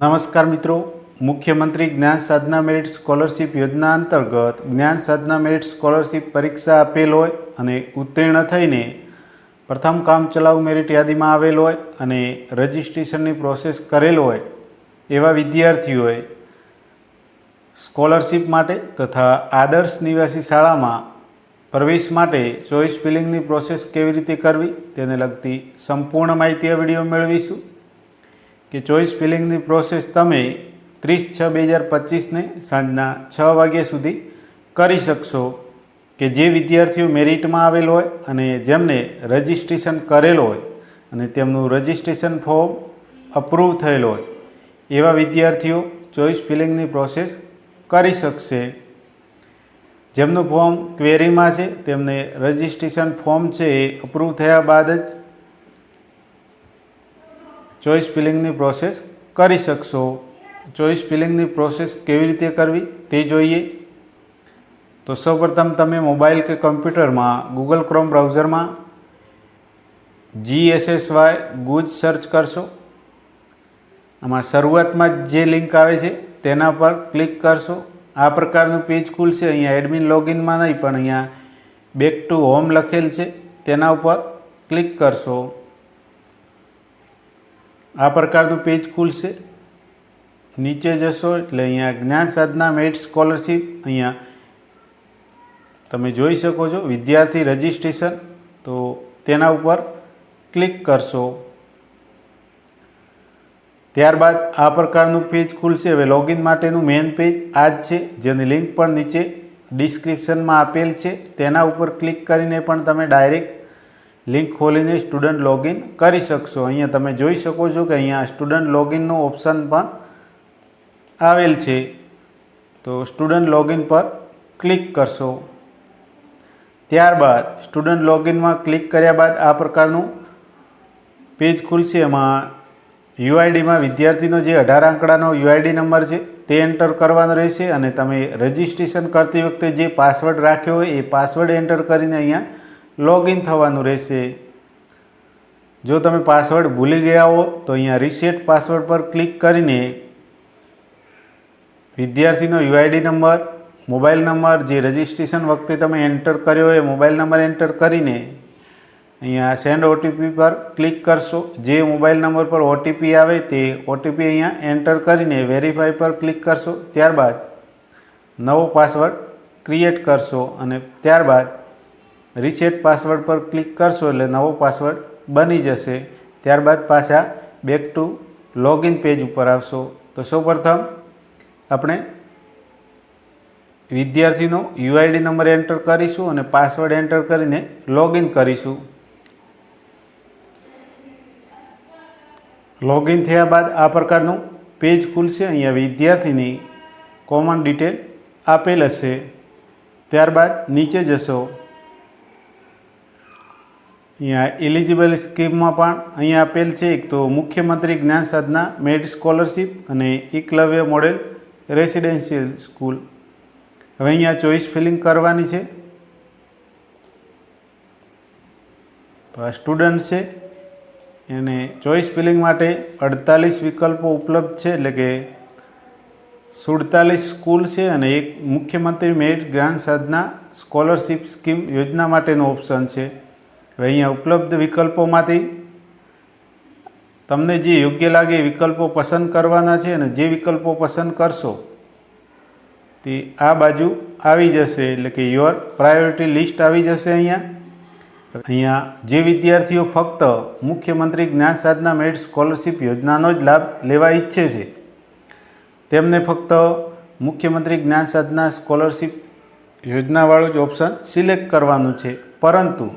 નમસ્કાર મિત્રો. મુખ્યમંત્રી જ્ઞાન સાધના મેરિટ સ્કોલરશિપ યોજના અંતર્ગત જ્ઞાન સાધના મેરિટ સ્કોલરશિપ પરીક્ષા આપેલ હોય અને ઉત્તીર્ણ થઈને પ્રથમ કામ ચલાઉ મેરિટ યાદીમાં આવેલ હોય અને રજિસ્ટ્રેશનની પ્રોસેસ કરેલ હોય એવા વિદ્યાર્થીઓએ સ્કોલરશિપ માટે તથા આદર્શ નિવાસી શાળામાં પ્રવેશ માટે ચોઇસ ફિલિંગની પ્રોસેસ કેવી રીતે કરવી તેને લગતી સંપૂર્ણ માહિતી આ વીડિયો મેળવીશું. કે ચોઈસ ફિલિંગની પ્રોસેસ તમે ત્રીસ છ બે હજાર પચીસને સાંજના છ વાગ્યા સુધી કરી શકશો કે જે વિદ્યાર્થીઓ મેરિટમાં આવેલ હોય અને જેમને રજિસ્ટ્રેશન કરેલ હોય અને તેમનું રજિસ્ટ્રેશન ફોર્મ અપ્રૂવ થયેલ હોય, એવા વિદ્યાર્થીઓ ચોઈસ ફિલિંગની પ્રોસેસ કરી શકશે. જેમનું ફોર્મ ક્વેરીમાં છે, તેમને રજિસ્ટ્રેશન ફોર્મ છે એ અપ્રૂવ થયા બાદ જ ચોઇસ ફિલિંગની પ્રોસેસ કરી શકશો. ચોઈસ ફિલિંગની પ્રોસેસ કેવી રીતે કરવી તે જોઈએ. તો સૌપ્રથમ તમે મોબાઈલ કે કમ્પ્યુટરમાં ગૂગલ ક્રોમ બ્રાઉઝરમાં જીએસએસવાય ગુજ સર્ચ કરશો. આમાં શરૂઆતમાં જે લિંક આવે છે તેના પર ક્લિક કરશો. આ પ્રકારનું પેજ ખુલશે. અહીંયા એડમિન લોગિનમાં નહીં, પણ અહીંયા બેક ટુ હોમ લખેલ છે. તેના ઉપર ક્લિક કરશો. આ પ્રકારનું પેજ ખુલશે. નીચે જશો એટલે અહીંયા જ્ઞાન સાધના મેટ સ્કોલરશીપ અહીંયા તમે જોઈ શકો છો. વિદ્યાર્થી રજિસ્ટ્રેશન. તો તેના ઉપર ક્લિક કરશો. ત્યારબાદ આ પ્રકારનું પેજ ખુલશે. હવે લોગિન માટેનું મેઇન પેજ આ જ છે. જેની લિંક પણ નીચે ડિસ્ક્રિપ્શનમાં આપેલ છે. તેના ઉપર ક્લિક કરીને પણ તમે ડાયરેક્ટ લિંક ખોલીને સ્ટુડન્ટ લોગિન કરી શકશો. અહીંયા તમે જોઈ શકો છો કે અહીંયા સ્ટુડન્ટ લોગિનનું ઓપ્શન પણ આવેલ છે. તો સ્ટુડન્ટ લોગિન પર ક્લિક કરશો. ત્યારબાદ સ્ટુડન્ટ લોગિનમાં ક્લિક કર્યા બાદ આ પ્રકારનું પેજ ખુલશે. એમાં યુઆઈડીમાં વિદ્યાર્થીનો જે અઢાર આંકડાનો યુઆઈડી નંબર છે તે એન્ટર કરવાનો રહેશે અને તમે રજિસ્ટ્રેશન કરતી વખતે જે પાસવર્ડ રાખ્યો હોય એ પાસવર્ડ એન્ટર કરીને અહીંયા લોગિન થવાનું રહેશે. જો તમે પાસવર્ડ ભૂલી ગયા હો, તો અહીંયા રિસેટ પાસવર્ડ પર ક્લિક કરીને વિદ્યાર્થીનો યુઆઈડી નંબર મોબાઈલ નંબર જે રજિસ્ટ્રેશન વખતે તમે એન્ટર કર્યો એ મોબાઈલ નંબર એન્ટર કરીને અહીંયા સેન્ડ ઓટીપી પર ક્લિક કરશો. જે મોબાઈલ નંબર પર ઓટીપી આવે તે ઓટીપી અહીંયા એન્ટર કરીને વેરીફાઈ પર ક્લિક કરશો. ત્યારબાદ નવો પાસવર્ડ ક્રિએટ કરશો અને ત્યારબાદ રીસેટ પાસવર્ડ પર ક્લિક કરશો એટલે નવો પાસવર્ડ બની જશે. ત્યારબાદ પાછા બેક ટુ લોગિન પેજ ઉપર આવશો. તો સૌપ્રથમ આપણે વિદ્યાર્થીનો યુઆઈડી નંબર એન્ટર કરીશું અને પાસવર્ડ એન્ટર કરીને લોગિન કરીશું. લોગિન થયા બાદ આ પ્રકારનું પેજ ખુલશે. અહીંયા વિદ્યાર્થીની કોમન ડિટેલ આપેલ હશે. ત્યારબાદ નીચે જશો. અહીંયા એલિજિબલ સ્કીમમાં પણ અહીંયા આપેલ છે એક તો મુખ્યમંત્રી જ્ઞાન સાધના મેડ સ્કોલરશીપ અને એકલવ્ય મોડેલ રેસિડેન્શિયલ સ્કૂલ. હવે અહીંયા ચોઈસ ફિલિંગ કરવાની છે. તો આ સ્ટુડન્ટ છે. એને ચોઈસ ફિલિંગ માટે અડતાલીસ વિકલ્પો ઉપલબ્ધ છે, એટલે કે સુડતાલીસ સ્કૂલ છે અને એક મુખ્યમંત્રી મેરિટ જ્ઞાન સાધના સ્કોલરશીપ સ્કીમ યોજના માટેનો ઓપ્શન છે. હવે અહીંયા ઉપલબ્ધ વિકલ્પોમાંથી તમને જે યોગ્ય લાગે એ વિકલ્પો પસંદ કરવાના છે અને જે વિકલ્પો પસંદ કરશો, તે આ બાજુ આવી જશે એટલે કે યોર પ્રાયોરિટી લિસ્ટ આવી જશે અહીંયા. અહીંયા જે વિદ્યાર્થીઓ ફક્ત મુખ્યમંત્રી જ્ઞાન સાધના મેરિટ સ્કોલરશિપ યોજનાનો જ લાભ લેવા ઈચ્છે છે, તેમને ફક્ત મુખ્યમંત્રી જ્ઞાન સાધના સ્કોલરશિપ યોજનાવાળું જ ઓપ્શન સિલેક્ટ કરવાનું છે. પરંતુ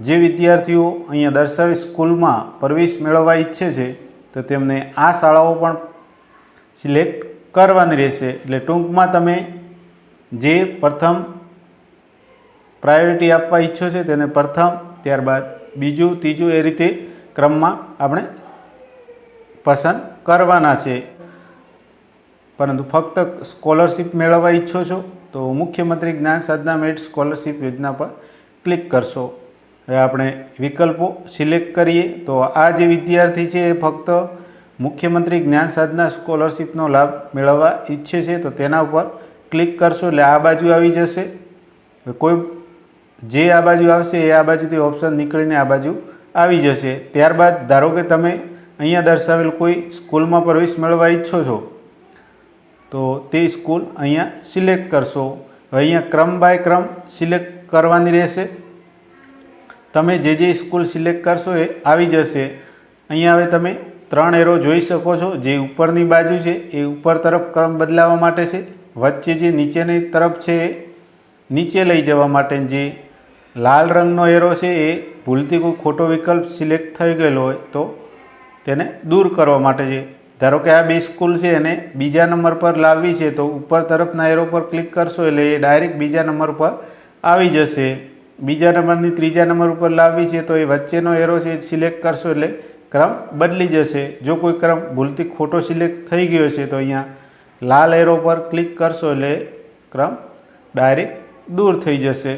જે વિદ્યાર્થીઓ અહીંયા દર્શાવી સ્કૂલમાં પ્રવેશ મેળવવા ઈચ્છે છે, તો તેમને આ શાળાઓ પણ સિલેક્ટ કરવાની રહેશે. એટલે ટૂંકમાં તમે જે પ્રથમ પ્રાયોરિટી આપવા ઈચ્છો છે તેને પ્રથમ, ત્યારબાદ બીજું, ત્રીજું એ રીતે ક્રમમાં આપણે પસંદ કરવાના છે. પરંતુ ફક્ત સ્કોલરશિપ મેળવવા ઈચ્છો છો, તો મુખ્યમંત્રી જ્ઞાન સાધના મેટ સ્કોલરશિપ યોજના પર ક્લિક કરશો. હવે આપણે વિકલ્પો સિલેક્ટ કરીએ. તો આ જે વિદ્યાર્થી છે એ ફક્ત મુખ્યમંત્રી જ્ઞાન સાધના સ્કોલરશિપનો લાભ મેળવવા ઈચ્છે છે. તો તેના ઉપર ક્લિક કરશો એટલે આ બાજુ આવી જશે. કોઈ જે આ બાજુ આવશે એ આ બાજુથી ઓપ્શન નીકળીને આ બાજુ આવી જશે. ત્યારબાદ ધારો કે તમે અહીંયા દર્શાવેલ કોઈ સ્કૂલમાં પ્રવેશ મેળવવા ઈચ્છો છો, તો તે સ્કૂલ અહીંયા સિલેક્ટ કરશો. હવે અહીંયા ક્રમ બાય ક્રમ સિલેક્ટ કરવાની રહેશે. તમે જે જે સ્કૂલ સિલેક્ટ કરશો એ આવી જશે. અહીંયા હવે તમે ત્રણ એરો જોઈ શકો છો. જે ઉપરની બાજુ છે એ ઉપર તરફ ક્રમ બદલાવવા માટે છે. વચ્ચે જે નીચેની તરફ છે એ નીચે લઈ જવા માટે જે લાલ રંગનો એરો છે એ ભૂલથી કોઈ ખોટો વિકલ્પ સિલેક્ટ થઈ ગયેલો હોય તો તેને દૂર કરવા માટે છે. ધારો કે આ બે સ્કૂલ છે એને બીજા નંબર પર લાવવી છે તો ઉપર તરફના એરો પર ક્લિક કરશો એટલે એ ડાયરેક્ટ બીજા નંબર પર આવી જશે. બીજા નંબરની ત્રીજા નંબર ઉપર લાવવી છે તો એ વચ્ચેનો એરો છે એ સિલેક્ટ કરશો એટલે ક્રમ બદલી જશે. જો કોઈ ક્રમ ભૂલથી ખોટો સિલેક્ટ થઈ ગયો છે તો અહીંયા લાલ એરો પર ક્લિક કરશો એટલે ક્રમ ડાયરેક્ટ દૂર થઈ જશે.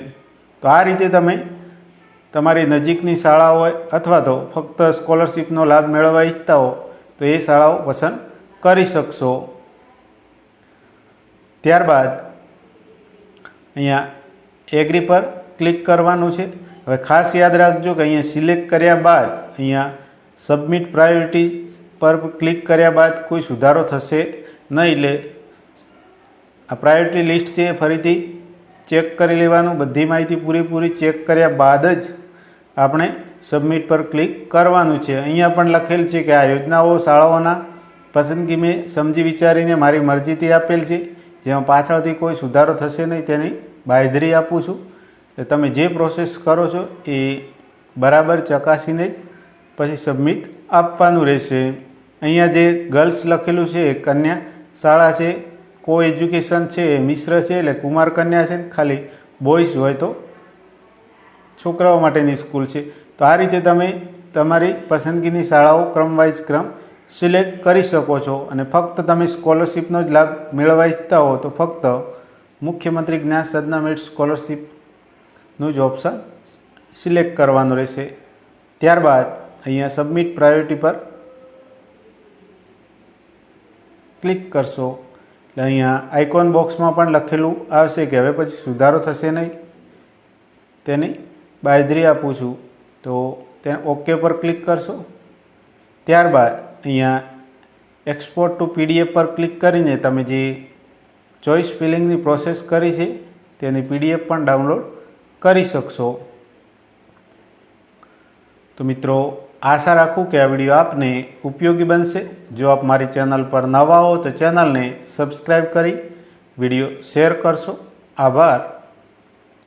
તો આ રીતે તમે તમારી નજીકની શાળા હોય અથવા તો ફક્ત સ્કોલરશીપનો લાભ મેળવવા ઈચ્છતા હો તો એ શાળાઓ પસંદ કરી શકશો. ત્યારબાદ અહીંયા એગ્રી પર ક્લિક કરવાનું છે. હવે ખાસ યાદ રાખજો કે અહીંયા સિલેક્ટ કર્યા બાદ અહીંયા સબમિટ પ્રાયોરિટી પર ક્લિક કર્યા બાદ કોઈ સુધારો થશે નહીં. એટલે આ પ્રાયોરિટી લિસ્ટ છે ફરીથી ચેક કરી લેવાનું. બધી માહિતી પૂરેપૂરી ચેક કર્યા બાદ જ આપણે સબમિટ પર ક્લિક કરવાનું છે. અહીંયા પણ લખેલ છે કે આ યોજનાઓ, શાળાઓના પસંદગી મેં સમજી વિચારીને મારી મરજીથી આપેલ છે. જેમાં પાછળથી કોઈ સુધારો થશે નહીં તેની બાંયધરી આપું છું. તમે જે પ્રોસેસ કરો છો એ બરાબર ચકાસીને જ પછી સબમિટ આપવાનું રહેશે. અહીંયા જે ગર્લ્સ લખેલું છે એ કન્યા શાળા છે કો એજ્યુકેશન છે એ મિશ્ર છે, એટલે કુમાર કન્યા છે ખાલી બોયઝ હોય તો છોકરાઓ માટેની સ્કૂલ છે. તો આ રીતે તમે તમારી પસંદગીની શાળાઓ ક્રમવાઇઝ ક્રમ સિલેક્ટ કરી શકો છો. અને ફક્ત તમે સ્કોલરશિપનો જ લાભ મેળવવા ઈચ્છતા હો તો ફક્ત મુખ્યમંત્રી જ્ઞાન સાધના મેટ સ્કોલરશિપનું જ ઓપ્શન સિલેક્ટ કરવાનું રહેશે. ત્યારબાદ અહીંયા સબમિટ પ્રાયોરિટી પર ક્લિક કરશો. એટલે અહીંયા આઇકોન બોક્સમાં પણ લખેલું આવશે કે હવે પછી સુધારો થશે નહીં. તેની બાંયધરી આપું છું. તો તેને ઓકે પર ક્લિક કરશો. ત્યારબાદ અહીંયા એક્સપોર્ટ ટુ પીડીએફ પર ક્લિક કરીને તમે જે ચોઈસ ફિલિંગની પ્રોસેસ કરી છે, તેની પીડીએફ પણ ડાઉનલોડ કરી શકશો. તો મિત્રો, આશા રાખું કે આ વીડિયો આપને ઉપયોગી બનશે. જો આપ મારી ચેનલ પર નવા હો તો ચેનલને સબસ્ક્રાઈબ કરી વીડિયો શેર કરશો. આભાર.